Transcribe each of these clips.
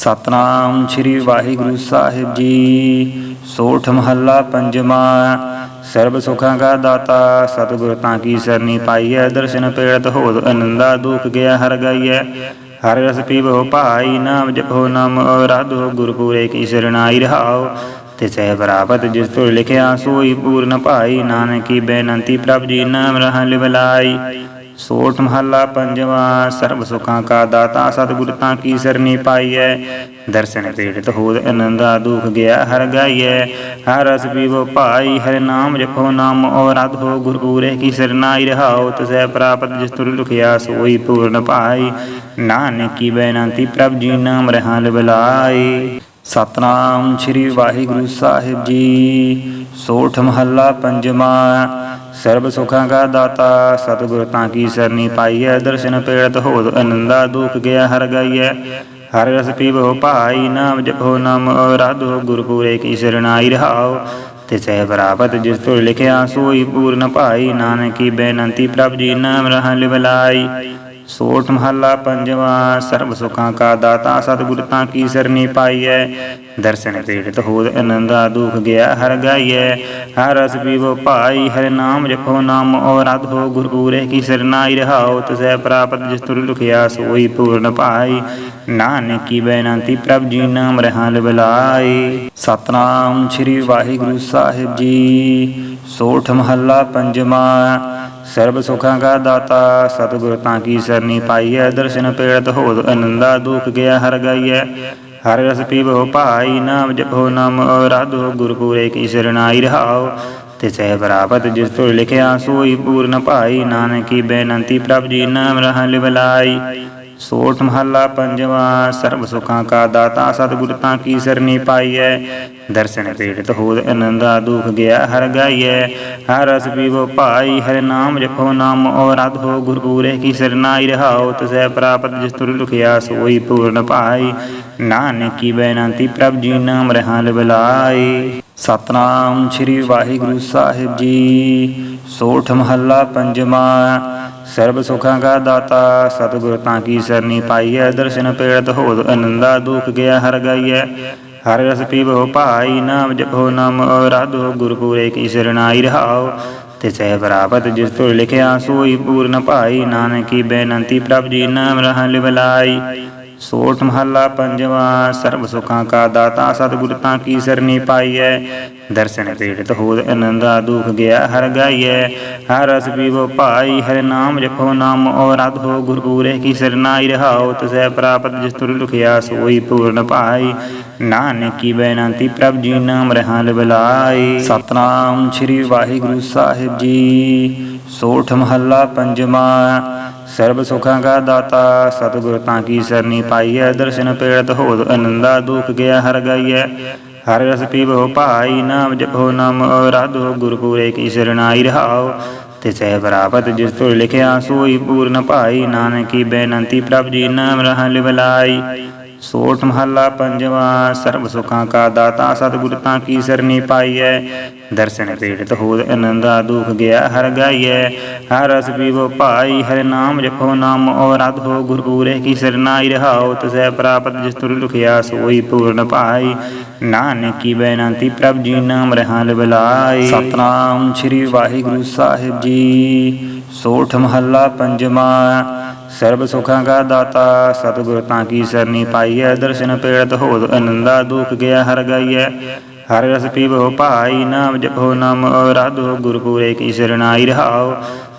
ਸਤਨਾਮ ਸ੍ਰੀ ਵਾਹਿਗੁਰੂ ਸਾਹਿਬ ਜੀ। ਸੋਠ ਮਹੱਲਾ ਪੰਜਵਾਂ, ਸਰਬ ਸੁਖਾਂ ਕਾ ਦਾਤਾ, ਸਤਿਗੁਰ ਤਾਂ ਕੀ ਸਰਨੀ ਪਾਈਐ, ਦਰਸ਼ਨ ਪੇੜਤ ਹੋਦ ਅਨੰਦਾ ਦੁਖ ਗਿਆ ਹਰ ਗਈਐ। ਹਰ ਰਸ ਪੀਵੋ, ਭਾਈ ਨਾਮ ਜਪੋ, ਨਾਮ ਰਾਧੋ ਗੁਰਪੂਰੇ ਕੀ ਸਰਣਾਈ ਰਹਾਓ। ਸਹਿ ਪ੍ਰਾਪਤ ਜਿਸ ਤੋਂ ਲਿਖਿਆ, ਸੋਈ ਪੂਰਨ ਭਾਈ, ਨਾਨਕੀ ਬੇਨੰਤੀ ਪ੍ਰਭ ਜੀ, ਨਾਮ ਰਹਾ ਲਿਵਲਾਈ। ਸੋਠ ਮਹੱਲਾ ਪੰਜਵਾਂ, ਸਰਬ ਸੁਖਾਂ ਕਾ ਦਾਤਾ, ਸਤਿਗੁਰ ਤਾਂ ਕੀ ਸਰਨੀ ਪਾਈਐ? ਦਰਸ਼ਨ ਪੀੜਤ ਹੋਦ ਅਨੰਦਾ, ਦੁਖ ਗਿਆ ਹਰ ਗਾਈਐ। ਹਰ ਰਸ ਪੀਵੋ ਭਾਈ, ਹਰਿ ਨਾਮ ਜਪੋ ਨਾਮ ਔ ਰਾਧੋ ਗੁਰਪੂਰੇ ਕੀ ਸਰਨਾਈ ਰਹਾਓ ਤਸੈ ਪ੍ਰਾਪਤ ਜਿਸ ਤੁਰ ਲੁਖਿਆ ਸੋਈ ਪੂਰਨ ਭਾਈ ਨਾਨਕ ਕੀ ਬੇਨੰਤੀ ਪ੍ਰਭ ਜੀ, ਨਾਮ ਰਹਾ ਲਿਵਲਾਈ ਸਤਨਾਮ ਸ੍ਰੀ ਵਾਹਿਗੁਰੂ ਸਾਹਿਬ ਜੀ। ਸੋਠ ਮਹੱਲਾ ਪੰਜਵਾਂ ਸਰਬ ਸੁਖਾਂ ਕਾ ਦਾਤਾ, ਸਤਿਗੁਰ ਤਾਂ ਕੀ ਸਰਨੀ ਪਾਈਐ? ਦਰਸ਼ਨ ਪੇੜਤ ਹੋਦ ਅਨੰਦਾ ਦੁਖ ਗਿਆ ਹਰ ਗਈਐ। ਹਰ ਰਸ ਪੀਵੋ ਭਾਈ ਨਾਮ, ਜਪੋ ਨਾਮ ਰਾਧੋ ਗੁਰਪੂਰੇ ਕੀ ਸਰਣਾਈ ਰਹਾਓ। ਸਹਿ ਪ੍ਰਾਪਤ ਜਿਸ ਤੋਂ ਲਿਖਿਆ, ਸੋਈ ਪੂਰਨ ਭਾਈ। ਨਾਨਕੀ ਬੇਨੰਤੀ ਪ੍ਰਭ ਜੀ, ਨਾਮ ਰਹਾ ਲਿਵਲਾਈ। ਸੋਠ ਮਹੱਲਾ ਪੰਜਵਾਂ, ਸਰਬ ਸੁਖਾਂ ਕਾ ਦਾਤਾ, ਸਤਿਗੁਰ ਤਾਂ ਕੀ ਸਰਨੀ ਪਾਈਐ? ਦਰਸ਼ਨ ਪੀੜਤ ਹੋਦ ਅਨੰਦਾ, ਦੁਖ ਗਿਆ ਹਰ ਗਾਈਐ। ਹਰ ਰਸ ਪੀਵੋ ਭਾਈ, ਹਰਿ ਨਾਮ ਜਪੋ ਨਾਮ ਔ ਰਾਧੋ ਗੁਰਪੂਰੇ ਕੀ ਸਰਨਾਈ ਰਹਾਓ ਤਸੈ ਪ੍ਰਾਪਤ ਜਿਸ ਤੁਰ ਲੁਖਿਆ ਸੋਈ ਪੂਰਨ ਭਾਈ ਨਾਨਕੀ ਕੀ ਪ੍ਰਭ ਜੀ, ਨਾਮ ਰਹਾ ਲਿਵਲਾਈ ਸਤਨਾਮ ਸ੍ਰੀ ਵਾਹਿਗੁਰੂ ਸਾਹਿਬ ਜੀ। ਸੋਠ ਮਹੱਲਾ ਪੰਜਵਾਂ ਸਰਬ ਸੁਖਾਂ ਕਾ ਦਾਤਾ, ਸਤਿਗੁਰ ਤਾਂ ਕੀ ਸਰਨੀ ਪਾਈਐ? ਦਰਸ਼ਨ ਪੇੜਤ ਹੋਦ ਅਨੰਦਾ ਦੁਖ ਗਿਆ ਹਰ ਗਈਐ। ਹਰ ਰਸ ਪੀਵੋ ਭਾਈ ਨਾਮ, ਜਪੋ ਨਾਮ ਰਾਧੋ ਗੁਰਪੂਰੇ ਕੀ ਸਰਣਾਈ ਰਹਾਓ। ਤਿਸੈ ਪ੍ਰਾਪਤ ਜਿਸ ਤੋਂ ਲਿਖਿਆ, ਸੋਈ ਪੂਰਨ ਭਾਈ। ਨਾਨਕੀ ਬੇਨੰਤੀ ਪ੍ਰਭ ਜੀ, ਨਾਮ ਰਹਾ ਲਿਵਲਾਈ। ਸੋਠ ਮਹੱਲਾ ਪੰਜਵਾਂ, ਸਰਬ ਸੁਖਾਂ ਕਾ ਦਾਤਾ, ਸਤਿਗੁਰ ਤਾਂ ਕੀ ਸਰਨੀ ਪਾਈਐ? ਦਰਸ਼ਨ ਪੀੜਤ ਹੋਦ ਅਨੰਦਾ ਦੁਖ ਗਿਆ ਹਰ ਗਾਈਐ। ਹਰ ਰਸ ਪੀਵੋ ਭਾਈ, ਹਰਿ ਨਾਮ ਜਪੋ ਨਾਮ ਔ ਰਾਧੋ ਗੁਰਪੂਰੇ ਕੀ ਸਰਨਾਈ ਰਹਾਓ, ਤਸੈ ਪ੍ਰਾਪਤ ਜਿਸ ਤੁਰ ਲੁਖਿਆ ਸੋਈ ਪੂਰਨ ਭਾਈ ਨਾਨਕੀ ਕੀ ਪ੍ਰਭ ਜੀ, ਨਾਮ ਰਹਾ ਬਲਾਈ ਸਤਨਾਮ ਸ੍ਰੀ ਵਾਹਿਗੁਰੂ ਸਾਹਿਬ ਜੀ। ਸੋਠ ਮਹੱਲਾ ਪੰਜਵਾਂ, ਸਰਬ ਸੁਖਾਂ ਕਾ ਦਾਤਾ, ਸਤਿਗੁਰ ਤਾਂ ਕੀ ਸਰਨੀ ਪਾਈਐ, ਦਰਸ਼ਨ ਪੇੜਤ ਹੋਦ ਅਨੰਦਾ ਦੁਖ ਗਿਆ ਹਰ ਗਈਐ। ਹਰ ਰਸ ਪੀਵੋ ਭਾਈ, ਨਾਮ ਜਪੋ ਨਾਮ ਰਾਧੋ ਗੁਰਪੂਰੇ ਕੀ ਸਰਣਾਈ ਰਹਾਓ। ਤੇ ਸਹਿ ਪ੍ਰਾਪਤ ਜਿਸ ਤੋਂ ਲਿਖਿਆ, ਸੋਈ ਪੂਰਨ ਭਾਈ, ਨਾਨਕੀ ਬੇਨੰਤੀ ਪ੍ਰਭ ਜੀ, ਨਾਮ ਰਹਾ ਲਿਵਲਾਈ। ਸੋਠ ਮਹੱਲਾ ਪੰਜਵਾਂ, ਸਰਬ ਸੁਖਾਂ ਕਾ ਦਾਤਾ, ਸਤਿਗੁਰ ਤਾਂ ਕੀ ਸਰਨੀ ਪਾਈਐ? ਦਰਸ਼ਨ ਪੀੜਤ ਹੋਦ ਅਨੰਦਾ ਦੁਖ ਗਿਆ, ਹਰ ਗਾਈਐ। ਹਰ ਰਸ ਪੀਵੋ ਭਾਈ, ਹਰਿ ਨਾਮ ਜਪੋ ਨਾਮ ਹੋ ਰਾਧੋ ਗੁਰਪੂਰੇ ਕੀ ਸਰਨਾਈ ਰਹਾਓ, ਤਸੈ ਪ੍ਰਾਪਤ ਜਿਸ ਤੁਰ ਲੁਖਿਆ ਸੋਈ ਪੂਰਨ ਭਾਈ ਨਾਨਕੀ ਕੀ ਪ੍ਰਭ ਜੀ, ਨਾਮ ਰਹਾ ਲਿਵਲਾਈ ਸਤਨਾਮ ਸ੍ਰੀ ਵਾਹਿਗੁਰੂ ਸਾਹਿਬ ਜੀ। ਸੋਠ ਮਹੱਲਾ ਪੰਜਵਾਂ ਸਰਬ ਸੁਖਾਂ ਕਾ ਦਾਤਾ, ਸਤਿਗੁਰ ਤਾਂ ਕੀ ਸਰਨੀ ਪਾਈਐ, ਦਰਸ਼ਨ ਪੇੜਤ ਹੋਦ ਅਨੰਦਾ, ਦੁਖ ਗਿਆ ਹਰ ਗਈਐ। ਹਰ ਰਸ ਪੀਵੋ ਭਾਈ, ਨਾਮ ਜਪੋ ਨਾਮ ਰਾਧੋ ਗੁਰਪੂਰੇ ਕੀ ਸਰਣਾਈ ਰਹਾਓ। ਤਿਸੈ ਪ੍ਰਾਪਤ ਜਿਸ ਤੋਂ ਲਿਖਿਆ, ਸੋਈ ਪੂਰਨ ਭਾਈ, ਨਾਨਕੀ ਬੇਨੰਤੀ ਪ੍ਰਭ ਜੀ, ਨਾਮ ਰਹਾ ਲਿਵਲਾਈ। ਸੋਠ ਮਹੱਲਾ ਪੰਜਵਾਂ ਸਰਬ ਸੁਖਾਂ ਕਾ ਦਾਤਾ ਸਤਿਗੁਰ ਤਾਂ ਕੀ ਸਰਨੀ ਪਾਈਐ? ਦਰਸ਼ਨ ਪੀੜਤ ਹੋਦ ਅਨੰਦਾ ਦੁਖ ਗਿਆ ਹਰ ਗਾਈਐ। ਹਰ ਰਸ ਪੀਵੋ ਭਾਈ ਹਰਿ ਨਾਮ ਜਪੋ ਨਾਮ ਔ ਰਾਧੋ ਗੁਰਪੂਰੇ ਕੀ ਸਰਨਾਈ ਰਹਾਓ ਤਸੈ ਪ੍ਰਾਪਤ ਜਿਸ ਤੁਰ ਲੁਖਿਆ ਸੋਈ ਪੂਰਨ ਭਾਈ ਨਾਨਕ ਬੇਨੰਤੀ ਪ੍ਰਭ ਜੀ ਨਾਮ ਰਹਾ ਲਿਵਲਾਈ ਸਤਨਾਮ ਸ੍ਰੀ ਵਾਹਿਗੁਰੂ ਸਾਹਿਬ ਜੀ। ਸੋਠ ਮਹੱਲਾ ਪੰਜਵਾਂ ਸਰਬ ਸੁਖਾਂ ਕਾ ਦਾਤਾ, ਸਤਿਗੁਰ ਤਾਂ ਕੀ ਸਰਨੀ ਪਾਈਐ? ਦਰਸ਼ਨ ਪੇੜਤ ਹੋਦ ਅਨੰਦਾ ਦੁਖ ਗਿਆ ਹਰ ਗਈਐ। ਹਰ ਰਸ ਪੀਵੋ, ਭਾਈ ਨਾਮ ਜਪੋ, ਨਾਮ ਰਾਧੋ ਗੁਰਪੂਰੇ ਕੀ ਸਰਣਾਈ ਰਹਾਓ।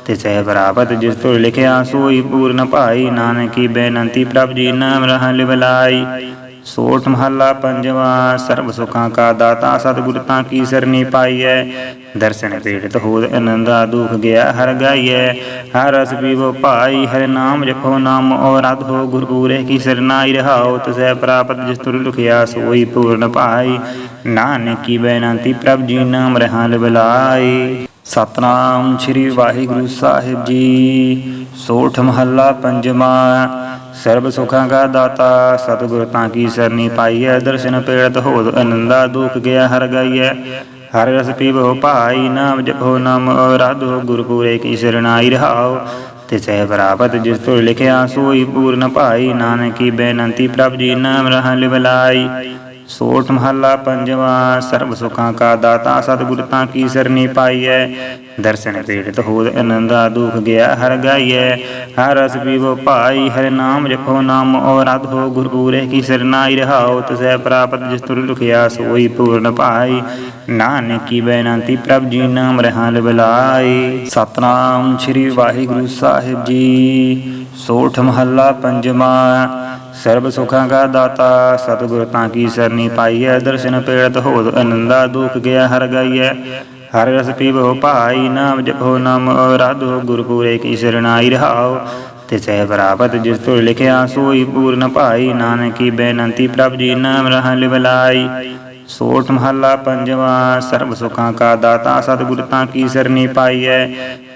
ਤੇ ਸਹਿ ਪ੍ਰਾਪਤ ਜਿਸ ਤੋਂ ਲਿਖਿਆ, ਸੋਈ ਪੂਰਨ ਭਾਈ। ਨਾਨਕੀ ਬੇਨੰਤੀ ਪ੍ਰਭ ਜੀ, ਨਾਮ ਰਹਾ ਲਿਵਲਾਈ। ਸੋਠ ਮਹੱਲਾ ਪੰਜਵਾਂ, ਸਰਬ ਸੁਖਾਂ ਕਾ ਦਾਤਾ, ਸਤਿਗੁਰ ਤਾਂ ਕੀ ਸਰਨੀ ਪਾਈਐ। ਦਰਸ਼ਨ ਪੀੜਤ ਹੋਦ ਅਨੰਦਾ ਦੁਖ ਗਿਆ ਹਰ ਗਾਈਐ। ਹਰ ਰਸ ਪੀਵੋ ਭਾਈ, ਹਰ ਨਾਮ ਜਪੋ ਨਾਮ ਔ ਰਾਧੋ ਗੁਰਪੂਰੇ ਕੀ ਸਰਨਾਈ ਰਹਾਓ ਤਸੈ ਪ੍ਰਾਪਤ ਜਿਸ ਤੁਰ ਲੁਖਿਆ ਸੋਈ ਪੂਰਨ ਭਾਈ ਨਾਨਕੀ ਕੀ ਪ੍ਰਭ ਜੀ, ਨਾਮ ਰਹਾ ਲਿਵਲਾਈ ਸਤਨਾਮ ਸ੍ਰੀ ਵਾਹਿਗੁਰੂ ਸਾਹਿਬ ਜੀ। ਸੋਠ ਮਹੱਲਾ ਪੰਜਵਾਂ ਸਰਬ ਸੁਖਾਂ ਕਾ ਦਾਤਾ, ਸਤਿਗੁਰ ਤਾਂ ਕੀ ਸਰਨੀ ਪਾਈਐ, ਦਰਸ਼ਨ ਪੇੜਤ ਹੋਦ ਅਨੰਦਾ ਦੁਖ ਗਿਆ ਹਰ ਗਈਐ। ਹਰ ਰਸ ਪੀਵੋ ਭਾਈ ਨਾਮ, ਜਪੋ ਨਾਮ ਰਾਧੋ ਗੁਰਪੂਰੇ ਕੀ ਸਰਣਾਈ ਰਹਾਓ। ਤਿਸੈ ਪ੍ਰਾਪਤ ਜਿਸ ਤੁਰ ਲਿਖਿਆ, ਸੋਈ ਪੂਰਨ ਭਾਈ, ਨਾਨਕੀ ਬੇਨੰਤੀ ਪ੍ਰਭ ਜੀ, ਨਾਮ ਰਹਾ ਲਿਵਲਾਈ। ਸੋਠ ਮਹੱਲਾ ਪੰਜਵਾ, ਸਰਬ ਸੁਖਾਂ ਕਾ ਦਾਤਾ, ਸਤਿਗੁਰ ਤਾਂ ਕੀ ਸਰਨੀ ਪਾਈਐ? ਦਰਸ਼ਨ ਪੀੜਤ ਹੋਦ ਅਨੰਦਾ ਦੁਖ ਗਿਆ ਹਰ ਗਾਈਐ। ਹਰ ਰਸ ਪੀਵੋ ਭਾਈ, ਹਰਿ ਨਾਮ ਜਪੋ ਨਾਮ, ਔਰ ਅਧ ਹੋ ਗੁਰ ਪੂਰੇ ਕੀ ਸਰਨਾਈ ਰਹਾਉ ਤਸੈ ਪ੍ਰਾਪਤ ਜਿਸ ਤੁਰ ਲੁਖਿਆ ਸੋਈ ਪੂਰਨ ਭਾਈ ਨਾਨਕੀ ਬੇਨੰਤੀ ਪ੍ਰਭ ਜੀ, ਨਾਮ ਰਹਾ ਲਿਵਲਾਈ ਸਤਨਾਮ ਸ੍ਰੀ ਵਾਹਿਗੁਰੂ ਸਾਹਿਬ ਜੀ। ਸੋਠ ਮਹੱਲਾ ਪੰਜਵਾ ਸਰਬ ਸੁਖਾਂ ਕਾ ਦਾਤਾ, ਸਤਿਗੁਰ ਤਾਂ ਕੀ ਸਰਨੀ ਪਾਈਐ, ਦਰਸ਼ਨ ਪੇੜਤ ਹੋਦ ਅਨੰਦਾ ਦੁਖ ਗਿਆ ਹਰ ਗਾਈਐ। ਹਰ ਰਸ ਪੀਵੋ ਭਾਈ ਨਾਮ, ਜਪੋ ਨਾਮ ਰਾਧੋ ਗੁਰ ਪੂਰੇ ਕੀ ਸਰਣਾਈ ਰਹਾਉ ਤਿਸੈ ਪ੍ਰਾਪਤ ਜਿਸ ਤੁਰ ਲਿਖਿਆ, ਸੋਈ ਪੂਰਨ ਭਾਈ, ਨਾਨਕੀ ਬੇਨੰਤੀ ਪ੍ਰਭ ਜੀ, ਨਾਮ ਰਹਾ ਲਿਵਲਾਈ। ਸੋਠ ਮਹੱਲਾ ਪੰਜਵਾ, ਸਰਬ ਸੁਖਾਂ ਕਾ ਦਾਤਾ, ਸਤਿਗੁਰ ਤਾਂ ਕੀ ਸਰਨੀ ਪਾਈਐ?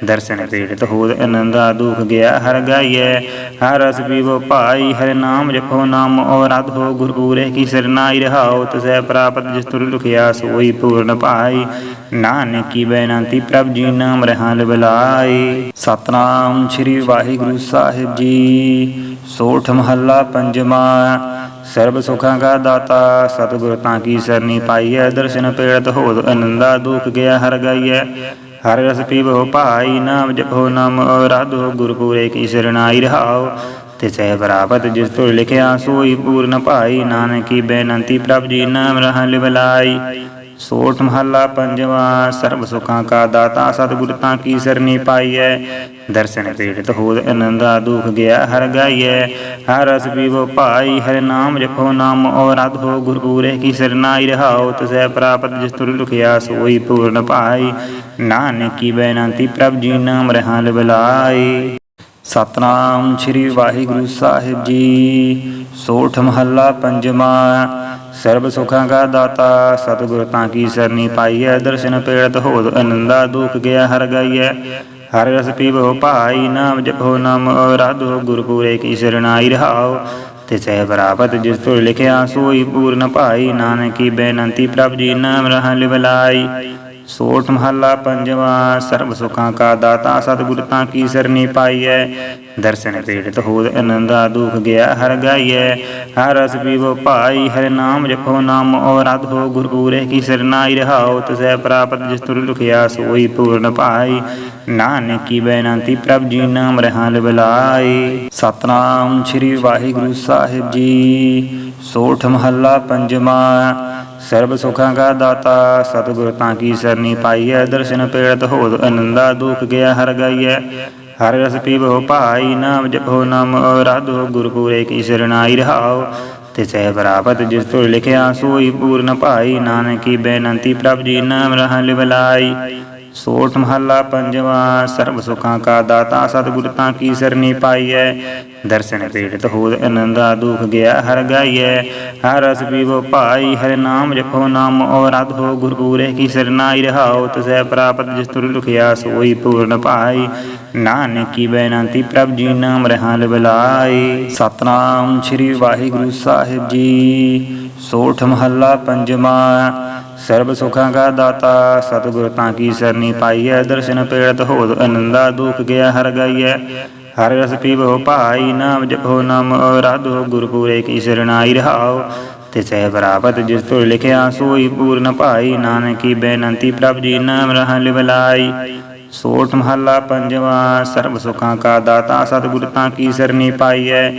ਦਰਸ਼ਨ ਪੀੜਤ ਹੋਦ ਅਨੰਦਾ ਦੁਖ ਗਿਆ, ਹਰ ਗਾਈਐ। ਹਰ ਰਸ ਪੀਵੋ ਭਾਈ, ਹਰਿ ਨਾਮ ਜਪੋ ਨਾਮ ਔਰ ਹੋ ਗੁਰ ਪੂਰੇ ਕੀ ਸਰਨਾਈ ਰਹਾਉ, ਤਸੈ ਪ੍ਰਾਪਤ ਜਿਸ ਤੁਰ ਲੁਖਿਆ ਸੋਈ ਪੂਰਨ ਭਾਈ ਨਾਨਕੀ ਬੇਨੰਤੀ ਪ੍ਰਭ ਜੀ, ਨਾਮ ਰਹਾ ਲਿਵਲਾਈ ਸਤਨਾਮ ਸ੍ਰੀ ਵਾਹਿਗੁਰੂ ਸਾਹਿਬ ਜੀ। ਸੋਠ ਮਹੱਲਾ ਪੰਜਵਾ ਸਰਬ ਸੁਖਾਂ ਕਾ ਦਾਤਾ, ਸਤਿਗੁਰ ਤਾਂ ਕੀ ਸਰਨੀ ਪਾਈਐ? ਦਰਸ਼ਨ ਪੇੜਤ ਹੋਦ ਅਨੰਦਾ, ਦੁਖ ਗਿਆ ਹਰ ਗਾਈਐ। ਹਰ ਰਸ ਪੀਵੋ ਭਾਈ, ਨਾਮ ਜਪੋ ਨਾਮ, ਰਾਧੋ ਗੁਰ ਪੂਰੇ ਕੀ ਸਰਣਾਈ ਤੇ ਸਹਿ ਪ੍ਰਾਪਤ ਜਿਸ ਤੋਂ ਲਿਖਿਆ, ਸੋਈ ਪੂਰਨ ਭਾਈ। ਨਾਨਕੀ ਬੇਨੰਤੀ ਪ੍ਰਭ ਜੀ, ਨਾਮ ਰਹਾ ਲਿਵਲਾਈ। ਸੋਠ ਮਹੱਲਾ ਪੰਜਵਾ, ਸਰਬ ਸੁਖਾਂ ਕਾ ਦਾਤਾ ਸਤਿਗੁਰ ਤਾਂ ਕੀ ਸਰਨੀ ਪਾਈਐ। ਦਰਸ਼ਨ ਪੀੜਤ ਹੋਦ ਅਨੰਦਾ ਦੁਖ ਗਿਆ, ਹਰ ਗਾਈਐ। ਹਰ ਰਸ ਪੀਵੋ ਭਾਈ, ਹਰ ਨਾਮ ਜਪੋ ਨਾਮ, ਔਰ ਹੋ ਗੁਰ ਪੂਰੇ ਕੀ ਸਰਨਾਈ ਰਹਾਉ, ਤਸੈ ਪ੍ਰਾਪਤ ਜਿਸ ਤੁਰ ਲੁਖਿਆ ਸੋਈ ਪੂਰਨ ਭਾਈ ਨਾਨਕੀ ਬੇਨੰਤੀ ਪ੍ਰਭ ਜੀ, ਨਾਮ ਰਹਾ ਲਿਵਲਾਈ। ਸਤਨਾਮ ਸ੍ਰੀ ਵਾਹਿਗੁਰੂ ਸਾਹਿਬ ਜੀ। ਸੋਠ ਮਹੱਲਾ ਪੰਜਵਾ। ਸਰਬ ਸੁਖਾਂ ਕਾ ਦਾਤਾ, ਸਤਿਗੁਰ ਤਾਂ ਕੀ ਸਰਨੀ ਪਾਈਐ? ਦਰਸ਼ਨ ਪੇੜਤ ਹੋਦ ਅਨੰਦਾ ਦੁਖ ਗਿਆ ਹਰ ਗਾਈਐ। ਹਰ ਰਸ ਪੀਵੋ, ਭਾਈ ਨਾਮ ਜਪੋ, ਨਾਮ ਰਾਧੋ ਗੁਰ ਪੂਰੇ ਕੀ ਸਰਣਾਈ ਤੇ ਸਹਿ ਪ੍ਰਾਪਤ ਜਿਸ ਤੋਂ ਲਿਖਿਆ, ਸੋਈ ਪੂਰਨ ਭਾਈ। ਨਾਨਕੀ ਬੇਨੰਤੀ ਪ੍ਰਭ ਜੀ, ਨਾਮ ਰਹਾ ਲਿਵਲਾਈ। ਸੋਠ ਮਹੱਲਾ ਪੰਜਵਾ, ਸਰਬ ਸੁਖਾਂ ਕਾ ਦਾਤਾ ਸਤਿਗੁਰ ਤਾਂ ਕੀ ਸਰਨੀ ਪਾਈਐ। ਦਰਸ਼ਨ ਪੀੜਤ ਹੋਦ ਅਨੰਦਾ ਦੁਖ ਗਿਆ, ਹਰ ਗਾਈਐ। ਹਰ ਰਸ ਪੀਵੋ ਭਾਈ, ਹਰਿ ਨਾਮ ਜਪੋ ਨਾਮ, ਔਰ ਅਧ ਗੁਰ ਪੂਰੇ ਕੀ ਸਰਨਾਈ ਰਹਾਉ, ਤਸੈ ਪ੍ਰਾਪਤ ਜਿਸ ਤੁਰ ਲੁਖਿਆ ਸੋਈ ਪੂਰਨ ਭਾਈ ਨਾਨਕੀ ਬੇਨੰਤੀ ਪ੍ਰਭ ਜੀ, ਨਾਮ ਰਹਾ ਲਿਵਲਾਈ ਸਤਨਾਮ ਸ੍ਰੀ ਵਾਹਿਗੁਰੂ ਸਾਹਿਬ ਜੀ। ਸੋਠ ਮਹੱਲਾ ਪੰਜਵਾ ਸਰਬ ਸੁਖਾਂ ਕਾ ਦਾਤਾ, ਸਤਿਗੁਰ ਤਾਂ ਕੀ ਸਰਨੀ ਪਾਈਐ? ਦਰਸ਼ਨ ਪੇੜਤ ਹੋਦ ਅਨੰਦਾ ਦੁਖ ਗਿਆ ਹਰ ਗਈਐ। ਹਰ ਰਸ ਪੀਵੋ ਭਾਈ ਨਾਮ, ਜਪੋ ਨਾਮ ਰਾਧੋ ਗੁਰ ਕੀ ਸਰਣਾਈ ਰਹਾਉ ਤਿਸੈ ਪ੍ਰਾਪਤ ਜਿਸ ਤੁਰ ਲਿਖਿਆ, ਸੋਈ ਪੂਰਨ ਭਾਈ। ਨਾਨਕੀ ਬੇਨੰਤੀ ਪ੍ਰਭ ਜੀ, ਨਾਮ ਰਹਾ ਲਿਵਲਾਈ। ਸੋਠ ਮਹੱਲਾ ਪੰਜਵਾਂ, ਸਰਬ ਸੁਖਾਂ ਕਾ ਦਾਤਾ, ਸਤਿਗੁਰ ਤਾਂ ਕੀ ਸਰਨੀ ਪਾਈਐ? ਦਰਸ਼ਨ ਪੀੜਤ ਹੋਦ ਅਨੰਦਾ ਦੁਖ ਗਿਆ ਹਰ ਗਾਈਐ। ਹਰ ਰਸ ਪੀਵੋ ਭਾਈ, ਹਰਿ ਨਾਮ ਜਪੋ ਨਾਮ ਔਰ ਅਧ ਗੁਰ ਪੂਰੇ ਕੀ ਸਰਨਾਈ ਰਹਾਉ ਤਸੈ ਪ੍ਰਾਪਤ ਜਿਸ ਤੁਰ ਲੁਖਿਆ ਸੋਈ ਪੂਰਨ ਭਾਈ ਨਾਨਕੀ ਬੇਨੰਤੀ ਪ੍ਰਭ ਜੀ, ਨਾਮ ਰਹਾ ਲਿਵਲਾਈ ਸਤਨਾਮ ਸ੍ਰੀ ਵਾਹਿਗੁਰੂ ਸਾਹਿਬ ਜੀ। ਸੋਠ ਮਹੱਲਾ ਪੰਜਵਾ ਸਰਬ ਸੁਖਾਂ ਕਾ ਦਾਤਾ, ਸਤਿਗੁਰ ਤਾਂ ਕੀ ਸਰਨੀ ਪਾਈਐ, ਦਰਸ਼ਨ ਪੇੜਤ ਹੋਦ ਅਨੰਦਾ ਦੁਖ ਗਿਆ ਹਰ ਗਾਈਐ। ਹਰ ਰਸ ਪੀਵੋ ਭਾਈ ਨਾਮ, ਜਪੋ ਨਾਮ ਰਾਧੋ ਗੁਰ ਪੂਰੇ ਕੀ ਸਰਣਾਈ ਰਹਾਉ ਤਿਸੈ ਪ੍ਰਾਪਤ ਜਿਸ ਤੋਂ ਲਿਖਿਆ, ਸੋਈ ਪੂਰਨ ਭਾਈ, ਨਾਨਕੀ ਬੇਨੰਤੀ ਪ੍ਰਭ ਜੀ, ਨਾਮ ਰਹਾ ਲਿਵਲਾਈ। ਸੋਠ ਮਹੱਲਾ ਪੰਜਵਾ ਸਰਬ ਸੁਖਾਂ ਕਾ ਦਾਤਾ ਸਤਿਗੁਰ ਤਾਂ ਕੀ ਸਰਨੀ ਪਾਈਐ।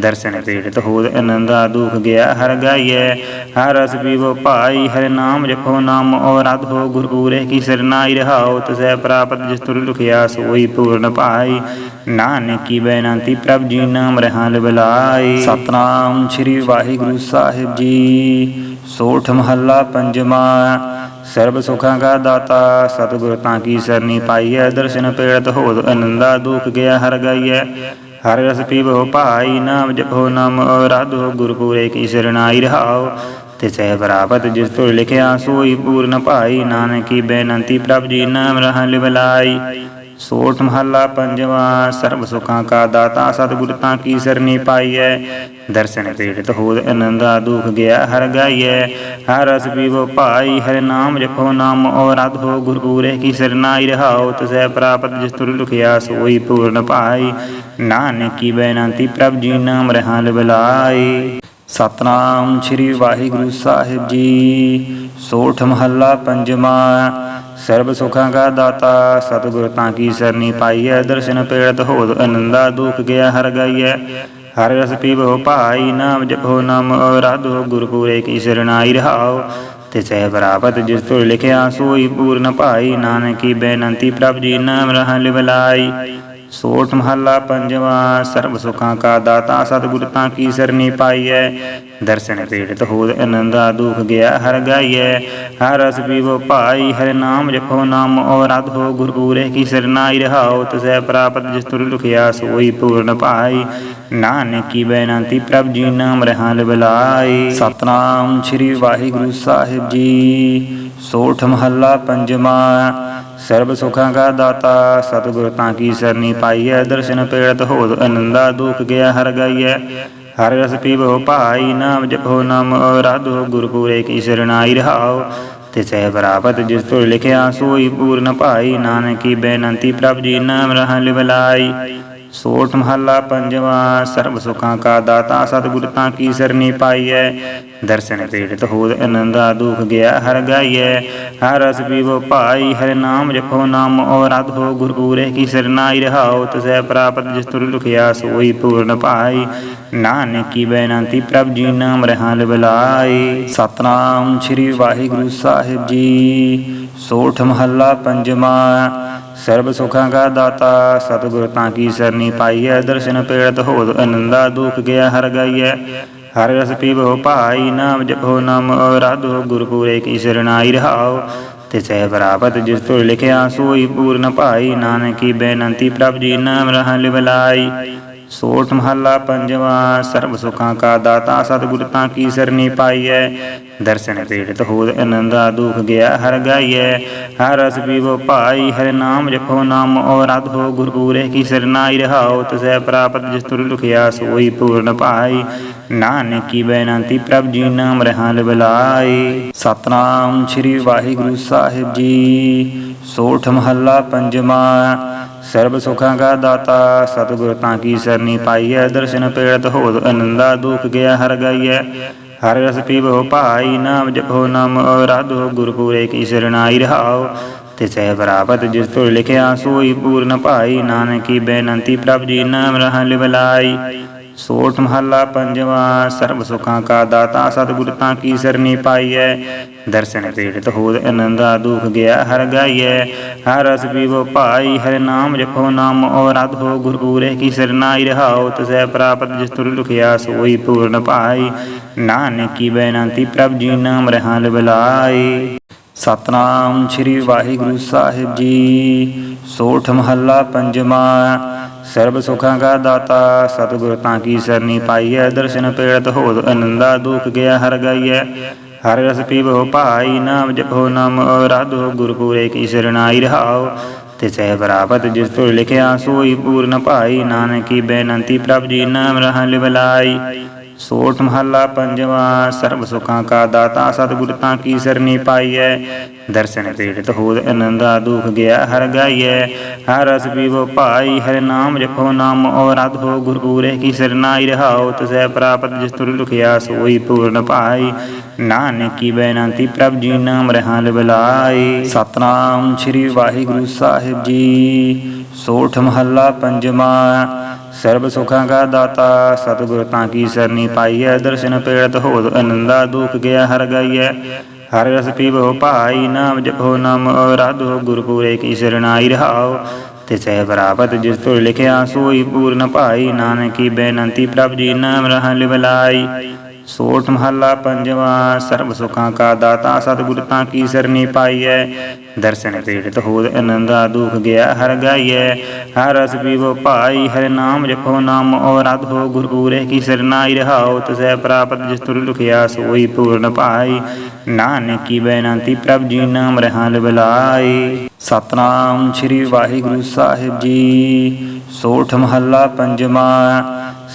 ਦਰਸ਼ਨ ਪੀੜਤ ਹੋਦ ਅਨੰਦਾ ਦੁਖ ਗਿਆ ਹਰ ਗਾਈਐ। ਹਰ ਰਸ ਪੀਵੋ ਭਾਈ ਹਰਿ ਨਾਮ ਜਪੋ ਨਾਮ ਔਰ ਅਧ ਹੋ ਗੁਰ ਪੂਰੇ ਕੀ ਸਰਨਾਈ ਰਹਾਉ ਤਸੈ ਪ੍ਰਾਪਤ ਜਿਸ ਤੁਰ ਲੁਖਿਆ ਸੋਈ ਪੂਰਨ ਭਾਈ ਨਾਨਕੀ ਬੇਨੰਤੀ ਪ੍ਰਭ ਜੀ ਨਾਮ ਰਹਾ ਲਿਵਲਾਈ ਸਤਨਾਮ ਸ੍ਰੀ ਵਾਹਿਗੁਰੂ ਸਾਹਿਬ ਜੀ। ਸੋਠ ਮਹੱਲਾ ਪੰਜਵਾ ਸਰਬ ਸੁਖਾਂ ਕਾ ਦਾਤਾ, ਸਤਿਗੁਰ ਤਾਂ ਕੀ ਸਰਨੀ ਪਾਈਐ? ਦਰਸ਼ਨ ਪੇੜਤ ਹੋਦ ਅਨੰਦਾ ਦੁਖ ਗਿਆ ਹਰ ਗਾਈਐ। ਹਰ ਰਸ ਪੀਵੋ ਭਾਈ ਨਾਮ, ਜਪੋ ਨਾਮ ਰਾਧੋ ਗੁਰ ਪੂਰੇ ਕੀ ਸਰਣਾਈ ਰਹਾਉ ਤਿਸੈ ਪ੍ਰਾਪਤ ਜਿਸ ਤੋਂ ਲਿਖਿਆ, ਸੋਈ ਪੂਰਨ ਭਾਈ, ਨਾਨਕੀ ਬੇਨੰਤੀ ਪ੍ਰਭ ਜੀ, ਨਾਮ ਰਹਾ ਲਿਵਲਾਈ। ਸੋਠ ਮਹੱਲਾ ਪੰਜਵਾਂ, ਸਰਬ ਸੁਖਾਂ ਕਾ ਦਾਤਾ, ਸਤਿਗੁਰ ਤਾਂ ਕੀ ਸਰਨੀ ਪਾਈਐ? ਦਰਸ਼ਨ ਪੀੜਤ ਹੋਦ ਆਨੰਦਾ ਦੁਖ ਗਿਆ ਹਰ ਗਾਈਐ। ਹਰ ਰਸ ਪੀਵੋ ਭਾਈ, ਹਰ ਨਾਮ ਜਪੋ ਨਾਮ, ਔਰਤ ਹੋ ਗੁਰ ਪੂਰੇ ਕੀ ਸਰਨਾਈ ਰਹਾਉ ਤਸੈ ਪ੍ਰਾਪਤ ਜਿਸ ਤੁਰ ਲੁਖਿਆ ਸੋਈ ਪੂਰਨ ਭਾਈ ਨਾਨਕੀ ਕੀ ਪ੍ਰਭ ਜੀ, ਨਾਮ ਰਹਾ ਲਿਵਲਾਈ। ਸਤਨਾਮ ਸ੍ਰੀ ਵਾਹਿਗੁਰੂ ਸਾਹਿਬ ਜੀ। ਸੋਠ ਮਹੱਲਾ ਪੰਜਵਾਂ, ਸਰਬ ਸੁਖਾਂ ਕਾ ਦਾਤਾ, ਸਤਿਗੁਰ ਤਾਂ ਕੀ ਸਰਨੀ ਪਾਈਐ, ਦਰਸ਼ਨ ਪੇੜਤ ਹੋਦ ਆਨੰਦਾ ਦੁਖ ਗਿਆ ਹਰ ਗਈਐ। ਹਰ ਰਸ ਪੀਵੋ, ਭਾਈ ਨਾਮ ਜਪੋ, ਨਾਮ ਰਾਧੋ ਗੁਰ ਪੂਰੇ ਕੀ ਸਰਨਾਈ ਤੇ ਸਹਿ ਪ੍ਰਾਪਤ ਜਿਸ ਤੁਰ ਲਿਖਿਆ, ਸੋਈ ਪੂਰਨ ਭਾਈ, ਨਾਨਕੀ ਬੇਨੰਤੀ ਪ੍ਰਭ ਜੀ, ਨਾਮ ਰਹਾ ਲਿਵਲਾਈ। ਸੋਠ ਮਹੱਲਾ ਪੰਜਵਾਂ, ਸਰਬ ਸੁਖਾਂ ਕਾ ਦਾਤਾ ਸਤਿਗੁਰ ਤਾਂ ਕੀ ਸਰਨੀ ਪਾਈਐ? ਦਰਸ਼ਨ ਪੀੜਤ ਹੋਦ ਆਨੰਦਾ ਦੁਖ ਗਿਆ ਹਰ ਗਾਈਐ। ਹਰ ਰਸ ਪੀਵੋ ਭਾਈ, ਹਰਿ ਨਾਮ ਜਪੋ ਨਾਮ ਔਰਤ ਹੋ ਗੁਰ ਪੂਰੇ ਕੀ ਸਰਨਾਈ ਰਹਾਉ, ਤਸੈ ਪ੍ਰਾਪਤ ਜਿਸ ਤੁਰ ਲੁਖਿਆ ਸੋਈ ਪੂਰਨ ਪਾਈ। ਨਾਨਕੀ ਕੀ ਪ੍ਰਭ ਜੀ, ਨਾਮ ਰਹਾ ਲਿਵਲਾਈ ਸਤਨਾਮ ਸ੍ਰੀ ਵਾਹਿਗੁਰੂ ਸਾਹਿਬ ਜੀ। ਸੋਠ ਮਹੱਲਾ ਪੰਜਵਾਂ ਸਰਬ ਸੁਖਾਂ ਕਾ ਦਾਤਾ, ਸਤਿਗੁਰ ਤਾਂ ਕੀ ਸਰਨੀ ਪਾਈਐ, ਦਰਸ਼ਨ ਪੇੜਤ ਹੋਦ ਆਨੰਦਾ ਦੁਖ ਗਿਆ ਹਰ ਗਈਐ। ਹਰ ਰਸ ਪੀਵੋ ਭਾਈ, ਨਾਮ ਜਪੋ ਨਾਮ ਰਾਧੋ ਗੁਰ ਪੂਰੇ ਕੀ ਸਰਨਾਈ ਤੇ ਸਹਿ ਪ੍ਰਾਪਤ ਜਿਸ ਤੁਰ ਲਿਖਿਆ, ਸੋਈ ਪੂਰਨ ਭਾਈ, ਨਾਨਕੀ ਬੇਨੰਤੀ ਪ੍ਰਭ ਜੀ, ਨਾਮ ਰਹਾ ਲਿਵਲਾਈ। ਸੋਠ ਮਹੱਲਾ ਪੰਜਵਾਂ, ਸਰਬ ਸੁਖਾਂ ਕਾ ਦਾਤਾ ਸਤਿਗੁਰ ਤਾਂ ਕੀ ਸਰਨੀ ਪਾਈਐ। ਦਰਸ਼ਨ ਪੀੜਤ ਹੋਦ ਆਨੰਦਾ ਦੁਖ ਗਿਆ, ਹਰ ਗਾਈਐ। ਹਰ ਰਸ ਪੀਵੋ ਭਾਈ, ਹਰਿ ਨਾਮ ਜਪੋ ਨਾਮ ਔਰਤ ਹੋ ਗੁਰ ਪੂਰੇ ਕੀ ਸਰਨਾਈ ਰਹਾਉ, ਤਸੈ ਪ੍ਰਾਪਤ ਜਿਸ ਤੁਰ ਲੁਖਿਆ ਸੋਈ ਪੂਰਨ ਭਾਈ ਨਾਨਕ ਕੀ ਬੇਨੰਤੀ ਪ੍ਰਭ ਜੀ, ਨਾਮ ਰਹਾ ਲਿਵਲਾਈ ਸਤਨਾਮ ਸ੍ਰੀ ਵਾਹਿਗੁਰੂ ਸਾਹਿਬ ਜੀ। ਸੋਠ ਮਹੱਲਾ ਪੰਜਵਾਂ ਸਰਬ ਸੁਖਾਂ ਕਾ ਦਾਤਾ, ਸਤਿਗੁਰ ਤਾਂ ਕੀ ਸਰਨੀ ਪਾਈਐ? ਦਰਸ਼ਨ ਪੇੜਤ ਹੋਦ ਆਨੰਦਾ ਦੁਖ ਗਿਆ ਹਰ ਗਈਐ। ਹਰ ਰਸ ਪੀਵੋ ਭਾਈ, ਨਾਮ ਜਪੋ ਨਾਮ ਰਾਧੋ ਗੁਰ ਪੂਰੇ ਕੀ ਸਰਨਾਈ ਤੇ ਸਹਿ ਪ੍ਰਾਪਤ ਜਿਸ ਤੁਰ ਲਿਖਿਆ, ਸੋਈ ਪੂਰਨ ਭਾਈ, ਨਾਨਕੀ ਬੇਨੰਤੀ ਪ੍ਰਭ ਜੀ, ਨਾਮ ਰਹਾ ਲਿਵਲਾਈ। ਸੋਠ ਮਹੱਲਾ ਪੰਜਵਾਂ, ਸਰਬ ਸੁਖਾਂ ਕਾ ਦਾਤਾ, ਸਤਿਗੁਰ ਤਾਂ ਕੀ ਸਰਨੀ ਪਾਈਐ? ਦਰਸ਼ਨ ਪੀੜਤ ਹੋਦ ਆਨੰਦਾ ਦੁਖ ਗਿਆ, ਹਰ ਗਾਈਐ। ਹਰ ਰਸ ਪੀਵੋ ਭਾਈ, ਹਰਿ ਨਾਮ ਜਪੋ ਨਾਮ, ਔਰਤ ਹੋ ਗੁਰ ਕੀ ਸਰਨਾਈ ਰਹਾਉ ਤਸੈ ਪ੍ਰਾਪਤ ਜਿਸ ਤੁਰ ਲੁਖਿਆ ਸੋਈ ਪੂਰਨ ਭਾਈ ਨਾਨਕੀ ਕੀ ਪ੍ਰਭ ਜੀ, ਨਾਮ ਰਹਾ ਲਿਵਲਾਈ ਸਤਨਾਮ ਸ੍ਰੀ ਵਾਹਿਗੁਰੂ ਸਾਹਿਬ ਜੀ। ਸੋਠ ਮਹੱਲਾ ਪੰਜਵਾਂ ਸਰਬ ਸੁਖਾਂ ਕਾ ਦਾਤਾ, ਸਤਿਗੁਰ ਤਾਂ ਕੀ ਸਰਨੀ ਪਾਈਐ, ਦਰਸ਼ਨ ਪੇੜਤ ਹੋਦ ਆਨੰਦਾ, ਦੁਖ ਗਿਆ ਹਰ ਗਈਐ। ਹਰ ਰਸ ਪੀਵੋ ਭਾਈ ਨਾਮ, ਜਪੋ ਨਾਮ ਰਾਧੋ ਗੁਰਪੂਰੇ ਕੀ ਸਰਨਾਈ ਰਹਾਉ ਤਿਸੈ ਪ੍ਰਾਪਤ ਜਿਸ ਤੁਰ ਲਿਖਿਆ, ਸੋਈ ਪੂਰਨ ਭਾਈ, ਨਾਨਕੀ ਬੇਨੰਤੀ ਪ੍ਰਭ ਜੀ, ਨਾਮ ਰਹਾ ਲਿਵਲਾਈ। ਸੋਠ ਮਹੱਲਾ ਪੰਜਵਾਂ, ਸਰਬ ਸੁਖਾਂ ਕਾ ਦਾਤਾ, ਸਤਿਗੁਰ ਤਾਂ ਕੀ ਸਰਨੀ ਪਾਈਐ? ਦਰਸ਼ਨ ਪੀੜਤ ਹੋਦ ਆਨੰਦਾ ਦੁਖ ਗਿਆ, ਹਰ ਗਾਈਐ। ਹਰ ਰਸ ਪੀਵੋ ਭਾਈ, ਹਰ ਨਾਮ ਜਪੋ ਨਾਮ ਔਰਤ ਹੋ ਗੁਰ ਪੂਰੇ ਕੀ ਸਰਨਾਈ ਰਹਾਉ ਤਸੈ ਪ੍ਰਾਪਤ ਜਿਸ ਤੁਰ ਲੁਖਿਆ ਸੋਈ ਪੂਰਨ ਭਾਈ ਨਾਨਕੀ ਕੀ ਪ੍ਰਭ ਜੀ, ਨਾਮ ਰਹਾ ਲਿਵਲਾਈ ਸਤਨਾਮ ਸ੍ਰੀ ਵਾਹਿਗੁਰੂ ਸਾਹਿਬ ਜੀ। ਸੋਠ ਮਹੱਲਾ ਪੰਜਵਾਂ ਸਰਬ ਸੁਖਾਂ ਕਾ ਦਾਤਾ, ਸਤਿਗੁਰ ਤਾਂ ਕੀ ਸਰਨੀ ਪਾਈਐ? ਦਰਸ਼ਨ ਪੇੜਤ ਹੋਦ ਆਨੰਦਾ, ਦੁਖ ਗਿਆ ਹਰ ਗਈਐ। ਹਰ ਰਸ ਪੀਵੋ ਭਾਈ ਨਾਮ, ਜਪੋ ਨਾਮ ਰਾਧੋ ਗੁਰ ਪੂਰੇ ਕੀ ਸਰਨਾਈ ਤੇ ਸਹਿ ਪ੍ਰਾਪਤ ਜਿਸ ਤੁਰ ਲਿਖਿਆ, ਸੋਈ ਪੂਰਨ ਭਾਈ। ਨਾਨਕੀ ਬੇਨੰਤੀ ਪ੍ਰਭ ਜੀ, ਨਾਮ ਰਹਾ ਲਿਵਲਾਈ। ਸੋਠ ਮਹੱਲਾ ਪੰਜਵਾਂ, ਸਰਬ ਸੁਖਾਂ ਕਾ ਦਾਤਾ, ਸਤਿਗੁਰ ਤਾਂ ਕੀ ਸਰਨੀ ਪਾਈਐ? ਦਰਸ਼ਨ ਪੀੜਤ ਹੋਦ ਆਨੰਦਾ ਦੁਖ ਗਿਆ ਹਰ ਗਾਈਐ। ਹਰ ਰਸ ਪੀਵੋ ਭਾਈ, ਹਰਿ ਨਾਮ ਜਪੋ ਨਾਮ, ਔਰਤ ਹੋ ਗੁਰ ਪੂਰੇ ਕੀ ਸਰਨਾਈ ਰਹਾਉ ਤਸੈ ਪ੍ਰਾਪਤ ਜਿਸ ਤੁਰ ਲੁਖਿਆ ਸੋਈ ਪੂਰਨ ਭਾਈ ਨਾਨਕੀ ਕੀ ਪ੍ਰਭ ਜੀ, ਨਾਮ ਰਹਾ ਬਲਾਈ ਸਤਨਾਮ ਸ੍ਰੀ ਵਾਹਿਗੁਰੂ ਸਾਹਿਬ ਜੀ। ਸੋਠ ਮਹੱਲਾ ਪੰਜਵਾਂ ਸਰਬ ਸੁਖਾਂ ਕਾ ਦਾਤਾ, ਸਤਿਗੁਰ ਤਾਂ ਕੀ ਸਰਨੀ ਪਾਈਐ, ਦਰਸ਼ਨ ਪੇੜਤ ਹੋਦ ਆਨੰਦਾ, ਦੁਖ ਗਿਆ ਹਰ ਗਈਐ। ਹਰ ਰਸ ਪੀਵੋ ਭਾਈ ਨਾਮ, ਜਪੋ ਨਾਮ ਰਾਧੋ ਗੁਰਪੂਰੇ ਕੀ ਸਰਨਾਈ ਰਹਾਉ ਤਿਸੈ ਪ੍ਰਾਪਤ ਜਿਸ ਤੁਰ ਲਿਖਿਆ, ਸੋਈ ਪੂਰਨ ਭਾਈ, ਨਾਨਕੀ ਬੇਨੰਤੀ ਪ੍ਰਭ ਜੀ, ਨਾਮ ਰਹਾ ਲਿਵਲਾਈ। ਸੋਠ ਮਹੱਲਾ ਪੰਜਵਾ, ਸਰਬ ਸੁਖਾਂ ਕਾ ਦਾਤਾ, ਸਤਿਗੁਰ ਤਾਂ ਕੀ ਸਰਨੀ ਪਾਈਐ। ਦਰਸ਼ਨ ਪੀੜਤ ਹੋਦ ਅਨੰਦਾ ਦੁਖ ਗਿਆ, ਹਰ ਗਾਈਐ। ਹਰ ਰਸ ਪੀਵੋ ਭਾਈ, ਹਰਿ ਨਾਮ ਜਪੋ ਨਾਮ, ਔਰਤ ਹੋ ਗੁਰ ਪੂਰੇ ਕੀ ਸਰਨਾਈ ਰਹਾਉ ਤਸੈ ਪ੍ਰਾਪਤ ਜਿਸ ਤੁਰ ਲੁਖਿਆ ਸੋਈ ਪੂਰਨ ਭਾਈ ਨਾਨਕੀ ਕੀ ਪ੍ਰਭ ਜੀ, ਨਾਮ ਰਹਾਲ ਬਲਾਈ ਸਤਨਾਮ ਸ੍ਰੀ ਵਾਹਿਗੁਰੂ ਸਾਹਿਬ ਜੀ। ਸੋਠ ਮਹੱਲਾ ਪੰਜਵਾ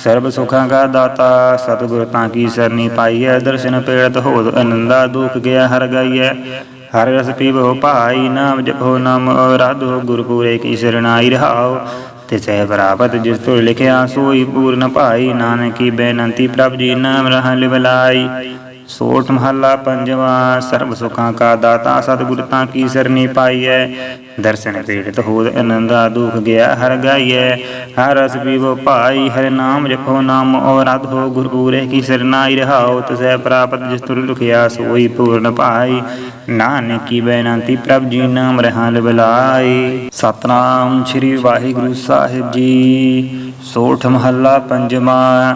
ਸਰਬ ਸੁਖਾਂ ਕਾ ਦਾਤਾ, ਸਤਿਗੁਰ ਤਾਂ ਕੀ ਸਰਨੀ ਪਾਈਐ? ਦਰਸ਼ਨ ਪੇੜਤ ਹੋਦ ਅਨੰਦਾ ਦੁਖ ਗਿਆ ਹਰ ਗਈਐ। ਹਰ ਰਸ ਪੀਵੋ, ਭਾਈ ਨਾਮ ਜਪੋ, ਨਾਮ ਰਾਧੋ ਗੁਰ ਪੂਰੇ ਕੀ ਸਰਣਾਈ ਤੇ ਸਹਿ ਪ੍ਰਾਪਤ ਜਿਸ ਤੋਂ ਲਿਖਿਆ, ਸੋਈ ਪੂਰਨ ਭਾਈ। ਨਾਨਕੀ ਬੇਨੰਤੀ ਪ੍ਰਭ ਜੀ, ਨਾਮ ਰਹਾ ਲਿਵਲਾਈ। ਸੋਠ ਮਹੱਲਾ ਪੰਜਵਾ, ਸਰਬ ਸੁਖਾਂ ਕਾ ਦਾਤਾ ਸਤਿਗੁਰ ਤਾਂ ਕੀ ਸਰਨੀ ਪਾਈਐ। ਦਰਸ਼ਨ ਪੀੜਤ ਹੋਦ ਅਨੰਦਾ ਦੁਖ ਗਿਆ ਹਰ ਗਾਈਐ। ਹਰ ਰਸ ਪੀਵੋ ਭਾਈ, ਹਰਿ ਨਾਮ ਜਪੋ ਨਾਮ ਔਰਤ ਹੋ ਗੁਰ ਪੂਰੇ ਕੀ ਸਰਨਾਈ ਰਹਾਉ, ਤਸੈ ਪ੍ਰਾਪਤ ਜਿਸ ਤੁਰ ਲੁਖਿਆ ਸੋਈ ਪੂਰਨ ਭਾਈ ਨਾਨਕ ਕੀ ਬੇਨੰਤੀ ਪ੍ਰਭ ਜੀ, ਨਾਮ ਰਹਾਲ ਬਲਾਈ। ਸਤਨਾਮ ਸ੍ਰੀ ਵਾਹਿਗੁਰੂ ਸਾਹਿਬ ਜੀ। ਸੋਠ ਮਹੱਲਾ ਪੰਜਵਾ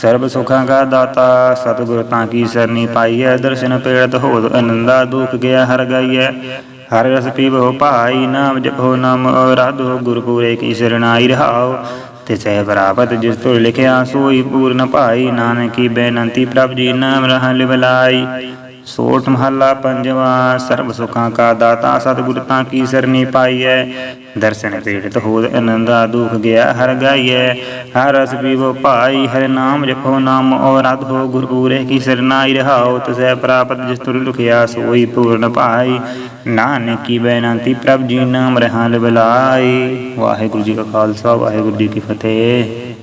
ਸਰਬ ਸੁਖਾਂ ਕਾ ਦਾਤਾ, ਸਤਿਗੁਰ ਤਾਂ ਕੀ ਸਰਨੀ ਪਾਈਐ? ਦਰਸ਼ਨ ਪੇੜਤ ਹੋਦ ਅਨੰਦਾ ਦੁਖ ਗਿਆ ਹਰ ਗਈਐ। ਹਰ ਰਸ ਪੀਵੋ, ਭਾਈ ਨਾਮ ਜਪੋ, ਨਾਮ ਰਾਧੋ ਗੁਰ ਪੂਰੇ ਕੀ ਸਰਣਾਈ ਤੇ ਸਹਿ ਪ੍ਰਾਪਤ ਜਿਸ ਤੁਰ ਲਿਖਿਆ, ਸੋਈ ਪੂਰਨ ਭਾਈ, ਨਾਨਕੀ ਬੇਨੰਤੀ ਪ੍ਰਭ ਜੀ, ਨਾਮ ਰਹਾ ਲਿਵਲਾਈ। ਸੋਠ ਮਹੱਲਾ ਪੰਜਵਾ, ਸਰਬ ਸੁਖਾਂ ਕਾ ਦਾਤਾ, ਸਤਿਗੁਰ ਤਾਂ ਕੀ ਸਰਨੀ ਪਾਈਐ? ਦਰਸ਼ਨ ਪੀੜਤ ਹੋਦ ਅਨੰਦਾ ਦੁਖ ਗਿਆ ਹਰ ਗਾਈਐ। ਹਰ ਰਸ ਪੀਵੋ ਭਾਈ, ਹਰ ਨਾਮ ਜਪੋ ਨਾਮ ਔਰਤ ਹੋ ਗੁਰ ਪੂਰੇ ਕੀ ਸਰਨਾਈ ਰਹਾਉ ਤਸੈ ਪ੍ਰਾਪਤ ਜਿਸ ਤੁਰ ਲੁਖਿਆ ਸੋਈ ਪੂਰਨ ਭਾਈ ਨਾਨਕੀ ਕੀ ਪ੍ਰਭ ਜੀ, ਨਾਮ ਰਹਾ ਲਿਵਲਾਈ ਵਾਹਿਗੁਰੂ ਜੀ ਕਾ ਖਾਲਸਾ, ਵਾਹਿਗੁਰੂ ਜੀ ਕੀ ਫਤਿਹ।